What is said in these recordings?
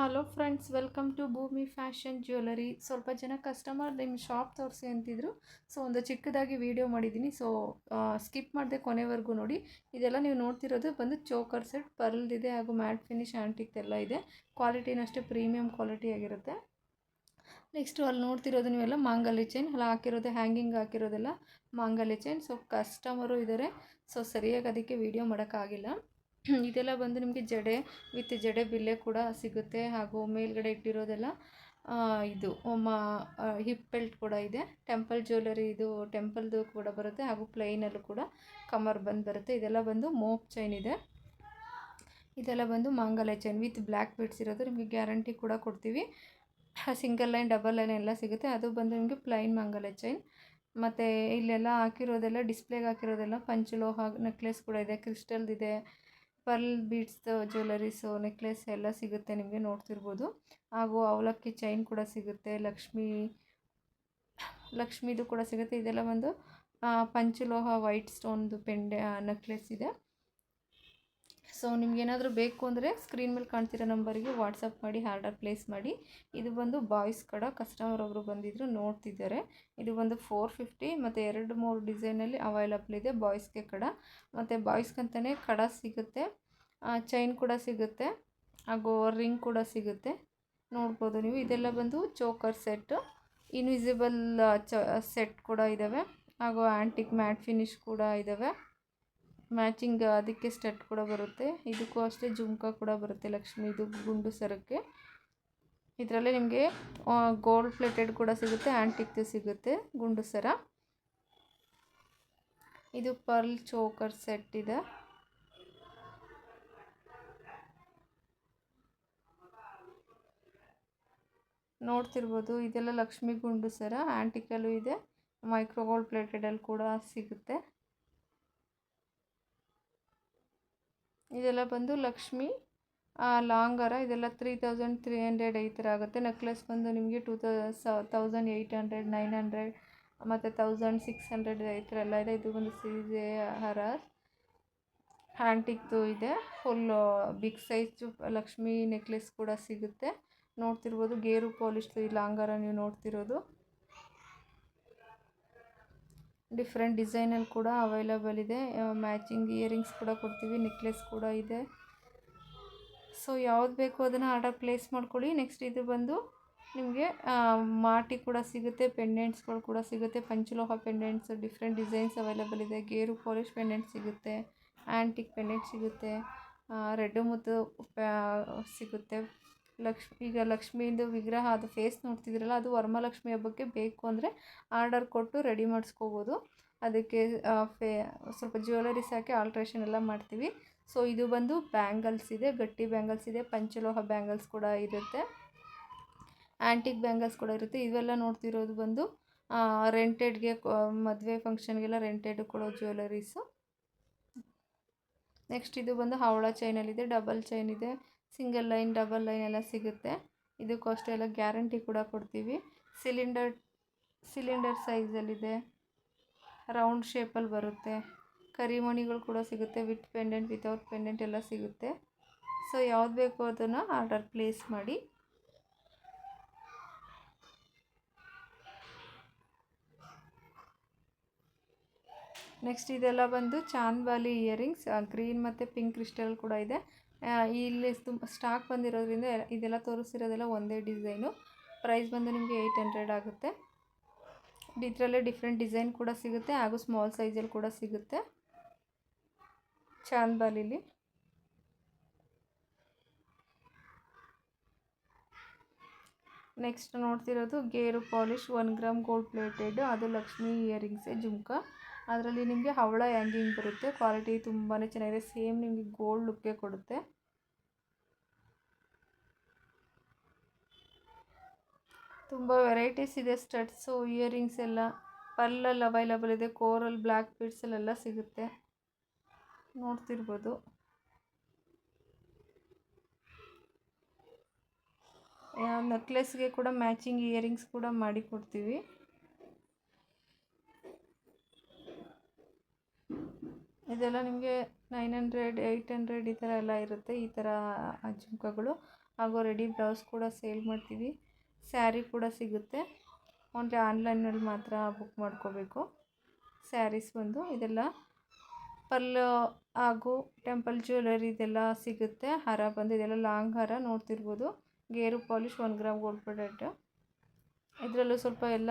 Hello friends welcome to Bhoomi fashion jewellery ಸ್ವಲ್ಪ ಜನ customer ನಿಮ್ಮ ಶಾಪ್ ತೋರಿಸಿ ಅಂತಿದ್ರು. ಸೊ ಒಂದು ಚಿಕ್ಕದಾಗಿ ವಿಡಿಯೋ ಮಾಡಿದ್ದೀನಿ ಸೊ ಸ್ಕಿಪ್ ಮಾಡಿದೆ ಕೊನೆವರೆಗೂ ನೋಡಿ. ಇದೆಲ್ಲ ನೀವು ನೋಡ್ತಿರೋದು ಬಂದು ಚೋಕರ್ ಸೆಟ್, ಪರ್ಲ್ದಿದೆ ಹಾಗೂ ಮ್ಯಾಟ್ ಫಿನಿಶ್ ಆ್ಯಂಟಿಕ್ ಎಲ್ಲ ಇದೆ. ಕ್ವಾಲಿಟಿನಷ್ಟೇ ಪ್ರೀಮಿಯಂ ಕ್ವಾಲಿಟಿ ಆಗಿರುತ್ತೆ. ನೆಕ್ಸ್ಟು ಅಲ್ಲಿ ನೋಡ್ತಿರೋದು ನೀವೆಲ್ಲ ಮಾಂಗಲ್ಯ ಚೈನ್ ಅಲ್ಲಿ ಹಾಕಿರೋದು ಹ್ಯಾಂಗಿಂಗ್ ಹಾಕಿರೋದೆಲ್ಲ ಮಾಂಗಲ್ಯ ಚೈನ್ ಸೊ ಕಸ್ಟಮರು ಇದ್ದಾರೆ ಸೊ ಸರಿಯಾಗಿ ಅದಕ್ಕೆ ವೀಡಿಯೋ ಮಾಡೋಕ್ಕಾಗಿಲ್ಲ. ಇದೆಲ್ಲ ಬಂದು ನಿಮಗೆ ಜಡೆ ವಿತ್ ಜಡೆ ಬಿಲ್ಲೆ ಕೂಡ ಸಿಗುತ್ತೆ. ಹಾಗೂ ಮೇಲ್ಗಡೆ ಇಟ್ಟಿರೋದೆಲ್ಲ ಇದು ಮಾ ಹಿಪ್ ಬೆಲ್ಟ್ ಕೂಡ ಇದೆ. ಟೆಂಪಲ್ ಜ್ಯುವೆಲರಿ ಇದು ಟೆಂಪಲ್ದು ಕೂಡ ಬರುತ್ತೆ. ಹಾಗೂ ಪ್ಲೈನಲ್ಲೂ ಕೂಡ ಕಮರ್ ಬಂದು ಬರುತ್ತೆ. ಇದೆಲ್ಲ ಬಂದು ಮೋಪ್ ಚೈನ್ ಇದೆ. ಇದೆಲ್ಲ ಬಂದು ಮಾಂಗಲ್ಯ ಚೈನ್ ವಿತ್ ಬ್ಲ್ಯಾಕ್ ಬೀಡ್ಸ್ ಇರೋದು. ನಿಮಗೆ ಗ್ಯಾರಂಟಿ ಕೂಡ ಕೊಡ್ತೀವಿ. ಸಿಂಗಲ್ ಲೈನ್ ಡಬಲ್ ಲೈನ್ ಎಲ್ಲ ಸಿಗುತ್ತೆ. ಅದು ಬಂದು ನಿಮಗೆ ಪ್ಲೈನ್ ಮಾಂಗಲ್ಯ ಚೈನ್ ಮತ್ತು ಇಲ್ಲೆಲ್ಲ ಹಾಕಿರೋದೆಲ್ಲ ಡಿಸ್ಪ್ಲೇಗೆ ಹಾಕಿರೋದೆಲ್ಲ, ಪಂಚಲೋಹ ನೆಕ್ಲೆಸ್ ಕೂಡ ಇದೆ. ಕ್ರಿಸ್ಟಲ್ದಿದೆ ಪರ್ಲ್, ಬೀಡ್ಸ್ ಜ್ಯುವೆಲರೀಸು ನೆಕ್ಲೆಸ್ ಎಲ್ಲ ಸಿಗುತ್ತೆ, ನಿಮಗೆ ನೋಡ್ತಿರ್ಬೋದು. ಹಾಗೂ ಅವಲಕ್ಕಿ ಚೈನ್ ಕೂಡ ಸಿಗುತ್ತೆ, ಲಕ್ಷ್ಮಿ, ಲಕ್ಷ್ಮಿದು ಕೂಡ ಸಿಗುತ್ತೆ. ಇದೆಲ್ಲ ಒಂದು ಪಂಚಲೋಹ, ವೈಟ್ ಸ್ಟೋನ್ದು ಪೆಂಡೆ ನೆಕ್ಲೆಸ್ ಇದೆ. ಸೊ ನಿಮ್ಗೇನಾದರೂ ಬೇಕು ಅಂದರೆ ಸ್ಕ್ರೀನ್ ಮೇಲೆ ಕಾಣ್ತಿರೋ ನಂಬರಿಗೆ ವಾಟ್ಸಪ್ ಮಾಡಿ ಆರ್ಡರ್ ಪ್ಲೇಸ್ ಮಾಡಿ. ಇದು ಬಂದು ಬಾಯ್ಸ್ ಕಡ ಕಸ್ಟಮರ್ ಒಬ್ಬರು ಬಂದಿದ್ದರು ನೋಡ್ತಿದ್ದಾರೆ. ಇದು ಬಂದು ಫೋರ್ ಫಿಫ್ಟಿ ಮತ್ತು ಎರಡು ಮೂರು ಡಿಸೈನಲ್ಲಿ ಅವೈಲಬಲ್ ಇದೆ ಬಾಯ್ಸ್ಗೆ ಕಡ. ಮತ್ತು ಬಾಯ್ಸ್ಗಂತಲೇ ಕಡ ಸಿಗುತ್ತೆ ಚೈನ್ ಕೂಡ ಸಿಗುತ್ತೆ ಹಾಗೂ ರಿಂಗ್ ಕೂಡ ಸಿಗುತ್ತೆ. ನೋಡ್ಬೋದು ನೀವು. ಇದೆಲ್ಲ ಬಂದು ಚೋಕರ್ ಸೆಟ್ ಇನ್ವಿಸಿಬಲ್ ಚ ಸೆಟ್ ಕೂಡ ಇದ್ದಾವೆ ಹಾಗೂ ಆ್ಯಂಟಿಕ್ ಮ್ಯಾಟ್ ಫಿನಿಶ್ ಕೂಡ ಇದ್ದಾವೆ ಮ್ಯಾಚಿಂಗ್ ಅದಕ್ಕೆ ಸ್ಟಡ್ ಕೂಡ ಬರುತ್ತೆ. ಇದಕ್ಕೂ ಅಷ್ಟೇ ಜುಮ್ಕಾ ಕೂಡ ಬರುತ್ತೆ ಲಕ್ಷ್ಮಿದು ಗುಂಡು ಸರಕ್ಕೆ. ಇದರಲ್ಲಿ ನಿಮಗೆ ಗೋಲ್ಡ್ ಪ್ಲೇಟೆಡ್ ಕೂಡ ಸಿಗುತ್ತೆ ಆ್ಯಂಟಿಕ್ದು ಸಿಗುತ್ತೆ ಗುಂಡು ಸರ. ಇದು ಪರ್ಲ್ ಚೋಕರ್ ಸೆಟ್ ಇದೆ. ನೋಡ್ತಿರ್ಬೋದು, ಇದೆಲ್ಲ ಲಕ್ಷ್ಮಿ ಗುಂಡು ಸರ ಆ್ಯಂಟಿಕಲ್ಲೂ ಇದೆ. ಮೈಕ್ರೋ ಗೋಲ್ಡ್ ಪ್ಲೇಟೆಡಲ್ಲಿ ಕೂಡ ಸಿಗುತ್ತೆ. ಇದೆಲ್ಲ ಬಂದು ಲಕ್ಷ್ಮಿ ಲಾಂಗ್ ಹಾರ ಇದೆಲ್ಲ ತ್ರೀ ತೌಸಂಡ್ ತ್ರೀ ಹಂಡ್ರೆಡ್ ಈ ಥರ ಆಗುತ್ತೆ. ನೆಕ್ಲೆಸ್ ಬಂದು ನಿಮಗೆ two thousand eight hundred nine hundred ಮತ್ತು ತೌಸಂಡ್ ಸಿಕ್ಸ್ ಹಂಡ್ರೆಡ್ ಈ ಥರ ಎಲ್ಲ ಇದೆ. ಇದು ಒಂದು ಸೀರೆ ಹಾರ ಹ್ಯಾಂಟಿಕ್ದು ಇದೆ. Full big size Lakshmi necklace ಕೂಡ ಸಿಗುತ್ತೆ. ನೋಡ್ತಿರ್ಬೋದು, ಗೇರು ಪಾಲಿಶ್ದು ಈ ಲಾಂಗರ ನೀವು ನೋಡ್ತಿರೋದು. ಡಿಫ್ರೆಂಟ್ ಡಿಸೈನಲ್ಲಿ ಕೂಡ ಅವೈಲಬಲ್ ಇದೆ. ಮ್ಯಾಚಿಂಗ್ ಇಯರಿಂಗ್ಸ್ ಕೂಡ ಕೊಡ್ತೀವಿ ನೆಕ್ಲೆಸ್ ಕೂಡ ಇದೆ. ಸೊ ಯಾವ್ದು ಬೇಕು ಅದನ್ನು ಆರ್ಡರ್ ಪ್ಲೇಸ್ ಮಾಡ್ಕೊಳ್ಳಿ. ನೆಕ್ಸ್ಟ್ ಇದು ಬಂದು ನಿಮಗೆ ಮಾಟಿ ಕೂಡ ಸಿಗುತ್ತೆ ಪೆಂಡೆಂಟ್ಸ್ಗಳು ಕೂಡ ಸಿಗುತ್ತೆ, ಪಂಚಲೋಹ ಪೆಂಡೆಂಟ್ಸ್ ಡಿಫ್ರೆಂಟ್ ಡಿಸೈನ್ಸ್ ಅವೈಲಬಲ್ ಇದೆ. ಗೇರು ಪಾಲಿಶ್ ಪೆಂಡೆಂಟ್ ಸಿಗುತ್ತೆ ಆ್ಯಂಟಿಕ್ ಪೆಂಡೆಂಟ್ ಸಿಗುತ್ತೆ ರೆಡ್ ಪ್ಯಾ- ಸಿಗುತ್ತೆ. ಲಕ್ಷ್ಮಿ, ಈಗ ಲಕ್ಷ್ಮೀದು ವಿಗ್ರಹ ಅದು ಫೇಸ್ ನೋಡ್ತಿದ್ದೀರಲ್ಲ, ಅದು ವರಮಹಾಲಕ್ಷ್ಮಿ ಹಬ್ಬಕ್ಕೆ ಬೇಕು ಅಂದರೆ ಆರ್ಡರ್ ಕೊಟ್ಟು ರೆಡಿ ಮಾಡಿಸ್ಕೋಬೋದು. ಅದಕ್ಕೆ ಫೇ, ಸ್ವಲ್ಪ ಜ್ಯುವೆಲರೀಸ್ ಹಾಕಿ ಆಲ್ಟ್ರೇಷನ್ ಎಲ್ಲ ಮಾಡ್ತೀವಿ. ಸೊ ಇದು ಬಂದು ಬ್ಯಾಂಗಲ್ಸ್ ಇದೆ, ಗಟ್ಟಿ ಬ್ಯಾಂಗಲ್ಸ್ ಇದೆ, ಪಂಚಲೋಹ ಬ್ಯಾಂಗಲ್ಸ್ ಕೂಡ ಇರುತ್ತೆ. ಆ್ಯಂಟಿಕ್ ಬ್ಯಾಂಗಲ್ಸ್ ಕೂಡ ಇರುತ್ತೆ. ಇವೆಲ್ಲ ನೋಡ್ತಿರೋದು ಬಂದು ರೆಂಟೆಡ್ಗೆ ಮದುವೆ ಫಂಕ್ಷನ್ಗೆಲ್ಲ ರೆಂಟೆಡ್ ಕೊಡೋ ಜ್ಯುವೆಲರೀಸು ನೆಕ್ಸ್ಟ್ ಇದು ಬಂದು ಹವಳ ಚೈನಲ್ಲಿದೆ ಡಬಲ್ ಚೈನ್ ಇದೆ. ಸಿಂಗಲ್ ಲೈನ್, ಡಬಲ್ ಲೈನ್ ಎಲ್ಲ ಸಿಗುತ್ತೆ. ಇದಕ್ಕೂ ಅಷ್ಟೇ ಎಲ್ಲ ಗ್ಯಾರಂಟಿ ಕೂಡ ಕೊಡ್ತೀವಿ. ಸಿಲಿಂಡರ್ ಸಿಲಿಂಡರ್ ಸೈಜಲ್ಲಿದೆ ರೌಂಡ್ ಶೇಪಲ್ಲಿ ಬರುತ್ತೆ. ಕರಿಮಣಿಗಳು ಕೂಡ ಸಿಗುತ್ತೆ. ವಿತ್ ಪೆಂಡೆಂಟ್ ವಿತೌಟ್ ಪೆಂಡೆಂಟ್ ಎಲ್ಲ ಸಿಗುತ್ತೆ. ಸೊ ಯಾವ್ದು ಬೇಕೋ ಅದನ್ನು ಆರ್ಡರ್ ಪ್ಲೇಸ್ ಮಾಡಿ. ನೆಕ್ಸ್ಟ್ ಇದೆಲ್ಲ ಬಂದು ಚಾಂದ್ಬಾಲಿ ಇಯರಿಂಗ್ಸ್ ಗ್ರೀನ್ ಮತ್ತು ಪಿಂಕ್ ಕ್ರಿಸ್ಟಲ್ ಕೂಡ ಇದೆ. ಇಲ್ಲಿ ತುಂಬ ಸ್ಟಾಕ್ ಬಂದಿರೋದ್ರಿಂದ ಇದೆಲ್ಲ ತೋರಿಸಿರೋದೆಲ್ಲ ಒಂದೇ ಡಿಸೈನು ಪ್ರೈಸ್ ಬಂದು ನಿಮಗೆ ಏಯ್ಟ್ ಹಂಡ್ರೆಡ್ ಆಗುತ್ತೆ. ಇದರಲ್ಲೇ ಡಿಫ್ರೆಂಟ್ ಡಿಸೈನ್ ಕೂಡ ಸಿಗುತ್ತೆ, ಹಾಗೂ ಸ್ಮಾಲ್ ಸೈಜಲ್ಲಿ ಕೂಡ ಸಿಗುತ್ತೆ. ಚಾಂದ್ಬಾಲಿಲಿ ನೆಕ್ಸ್ಟ್ ನೋಡ್ತಿರೋದು ಗೇರು polish one gram gold plated ಅದು ಲಕ್ಷ್ಮಿ ಇಯರಿಂಗ್ಸೇ ಜುಮ್ಕಾ. ಅದರಲ್ಲಿ ನಿಮಗೆ ಹವಳ ಹ್ಯಾಂಗಿಂಗ್ ಬರುತ್ತೆ? ಕ್ವಾಲಿಟಿ ತುಂಬಾ ಚೆನ್ನಾಗಿದೆ. ಸೇಮ್ ನಿಮಗೆ ಗೋಲ್ಡ್ ಲುಕ್ಕೇ ಕೊಡುತ್ತೆ. ತುಂಬ ವೆರೈಟೀಸ್ ಇದೆ ಸ್ಟಡ್ಸು ಇಯರಿಂಗ್ಸ್ ಎಲ್ಲ. ಪರ್ಲಲ್ಲಿ ಅವೈಲಬಲ್ ಇದೆ. ಕೋರಲ್ ಬ್ಲ್ಯಾಕ್ ಬೀಡ್ಸಲ್ಲೆಲ್ಲ ಸಿಗುತ್ತೆ. ನೋಡ್ತಿರ್ಬೋದು. ನೆಕ್ಲೆಸ್ಗೆ ಕೂಡ ಮ್ಯಾಚಿಂಗ್ ಇಯರಿಂಗ್ಸ್ ಕೂಡ ಮಾಡಿ ಕೊಡ್ತೀವಿ ಇದೆಲ್ಲ ನಿಮಗೆ ನೈನ್ ಹಂಡ್ರೆಡ್ ಏಯ್ಟ್ ಹಂಡ್ರೆಡ್ ಈ ಥರ ಎಲ್ಲ ಇರುತ್ತೆ. ಈ ಥರ ಜುಮ್ಕಗಳು ಹಾಗೂ ರೆಡಿ ಬ್ಲೌಸ್ ಕೂಡ ಸೇಲ್ ಮಾಡ್ತೀವಿ. ಸ್ಯಾರಿ ಕೂಡ ಸಿಗುತ್ತೆ. ಓನ್ಲಿ ಆನ್ಲೈನಲ್ಲಿ ಮಾತ್ರ ಬುಕ್ ಮಾಡ್ಕೋಬೇಕು. ಸ್ಯಾರೀಸ್ ಬಂದು ಇದೆಲ್ಲ ಪಲ್ಲು ಹಾಗೂ ಟೆಂಪಲ್ ಜ್ಯುವೆಲರಿ ಇದೆಲ್ಲ ಸಿಗುತ್ತೆ. ಹಾರ ಬಂದು ಇದೆಲ್ಲ ಲಾಂಗ್ ಹಾರ ನೋಡ್ತಿರ್ಬೋದು. ಗೇರು polish one gram gold product ಇದರಲ್ಲೂ ಸ್ವಲ್ಪ ಎಲ್ಲ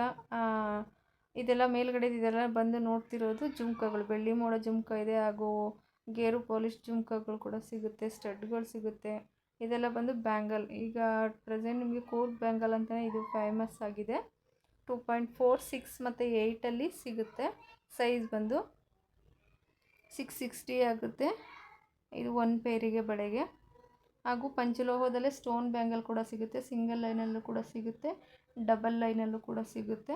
ಇದೆಲ್ಲ ಮೇಲ್ಗಡೆ ಇದೆಲ್ಲ ಬಂದು ನೋಡ್ತಿರೋದು ಜುಮ್ಕಗಳು. ಬೆಳ್ಳಿ ಮೋಡ ಜುಮ್ಕ ಇದೆ, ಹಾಗೂ ಗೇರು ಪಾಲಿಶ್ ಜುಮ್ಕಗಳು ಕೂಡ ಸಿಗುತ್ತೆ, ಸ್ಟಡ್ಗಳು ಸಿಗುತ್ತೆ. ಇದೆಲ್ಲ ಬಂದು ಬ್ಯಾಂಗಲ್. ಈಗ ಪ್ರೆಸೆಂಟ್ ನಿಮಗೆ ಕೋರ್ಟ್ ಬ್ಯಾಂಗಲ್ ಅಂತಲೇ ಇದು ಫೇಮಸ್ ಆಗಿದೆ. ಟೂ ಪಾಯಿಂಟ್ ಫೋರ್ ಸಿಕ್ಸ್ ಮತ್ತು ಏಯ್ಟಲ್ಲಿ ಸಿಗುತ್ತೆ. ಸೈಜ್ ಬಂದು ಸಿಕ್ಸ್ ಸಿಕ್ಸ್ಟಿ ಆಗುತ್ತೆ. ಇದು ಒನ್ ಪೇರಿಗೆ ಬಳೆಗೆ ಹಾಗೂ ಪಂಚಲೋಹದಲ್ಲೇ ಸ್ಟೋನ್ ಬ್ಯಾಂಗಲ್ ಕೂಡ ಸಿಗುತ್ತೆ. ಸಿಂಗಲ್ ಲೈನಲ್ಲೂ ಕೂಡ ಸಿಗುತ್ತೆ. ಡಬಲ್ ಲೈನಲ್ಲೂ ಕೂಡ ಸಿಗುತ್ತೆ.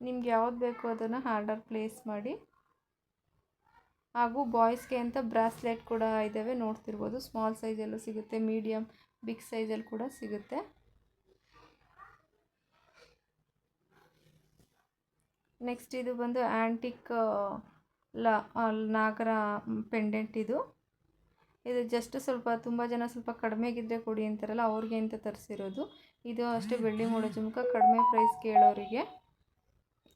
ನಿಮ್ಗೆ ಯಾವ್ದು ಬೇಕು ಅದನ್ನು ಆರ್ಡರ್ ಪ್ಲೇಸ್ ಮಾಡಿ. ಹಾಗೂ ಬಾಯ್ಸ್ಗೆ ಅಂತ ಬ್ರಾಸ್ಲೆಟ್ ಕೂಡ ಇದ್ದಾವೆ, ನೋಡ್ತಿರ್ಬೋದು. ಸ್ಮಾಲ್ ಸೈಜಲ್ಲೂ ಸಿಗುತ್ತೆ ಮೀಡಿಯಮ್ ಬಿಗ್ ಸೈಜಲ್ಲಿ ಕೂಡ ಸಿಗುತ್ತೆ. ನೆಕ್ಸ್ಟ್ ಇದು ಬಂದು ಆ್ಯಂಟಿಕ್ ಲ ನಾಗರ ಪೆಂಡೆಂಟ್ ಇದು. ಇದು ಜಸ್ಟ್ ಸ್ವಲ್ಪ, ತುಂಬ ಜನ ಸ್ವಲ್ಪ ಕಡಿಮೆಗಿದ್ದರೆ ಕೊಡಿ ಅಂತಾರಲ್ಲ, ಅವ್ರಿಗೆ ಅಂತ ತರಿಸಿರೋದು. ಇದು ಅಷ್ಟೇ ಬೆಳ್ಳಿ ಮೂಡೋ ಜುಮ್ಕ ಕಡಿಮೆ ಪ್ರೈಸ್ ಕೇಳೋರಿಗೆ.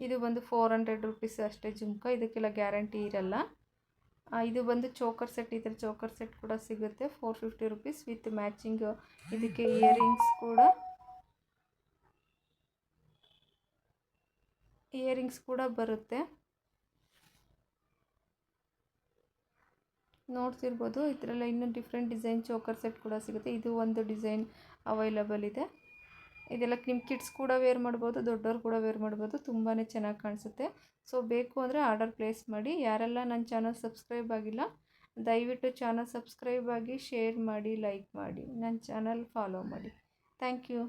ಇದು ಬಂದು ಫೋರ್ ಹಂಡ್ರೆಡ್ ರುಪೀಸ್ ಅಷ್ಟೇ ಜುಮ್ಕ, ಇದಕ್ಕೆಲ್ಲ ಗ್ಯಾರಂಟಿ ಇರಲ್ಲ. ಇದು ಬಂದು ಚೋಕರ್ ಸೆಟ್ ಇದ್ರೆ ಚೋಕರ್ ಸೆಟ್ ಕೂಡ ಸಿಗುತ್ತೆ four fifty rupees with matching ಇದಕ್ಕೆ ಇಯರಿಂಗ್ಸ್ ಕೂಡ. ಇಯರಿಂಗ್ಸ್ ಕೂಡ ಬರುತ್ತೆ. ನೋಡ್ತಿರ್ಬೋದು ಇದರಲ್ಲ ಇನ್ನೂ ಡಿಫ್ರೆಂಟ್ ಡಿಸೈನ್ ಚೋಕರ್ ಸೆಟ್ ಕೂಡ ಸಿಗುತ್ತೆ. ಇದು ಒಂದು ಡಿಸೈನ್ ಅವೈಲಬಲ್ ಇದೆ. ಇದೆಲ್ಲ ನಿಮ್ಮ ಕಿಡ್ಸ್ ಕೂಡ ವೇರ್ ಮಾಡ್ಬೋದು, ದೊಡ್ಡವ್ರು ಕೂಡ ವೇರ್ ಮಾಡ್ಬೋದು ತುಂಬಾ ಚೆನ್ನಾಗಿ ಕಾಣಿಸುತ್ತೆ. ಸೊ ಬೇಕು ಅಂದರೆ ಆರ್ಡರ್ ಪ್ಲೇಸ್ ಮಾಡಿ. ಯಾರೆಲ್ಲ ನನ್ನ ಚಾನಲ್ ಸಬ್ಸ್ಕ್ರೈಬ್ ಆಗಿಲ್ಲ, ದಯವಿಟ್ಟು ಚಾನಲ್ ಸಬ್ಸ್ಕ್ರೈಬ್ ಆಗಿ ಶೇರ್ ಮಾಡಿ ಲೈಕ್ ಮಾಡಿ ನನ್ನ ಚಾನಲ್ ಫಾಲೋ ಮಾಡಿ. Thank you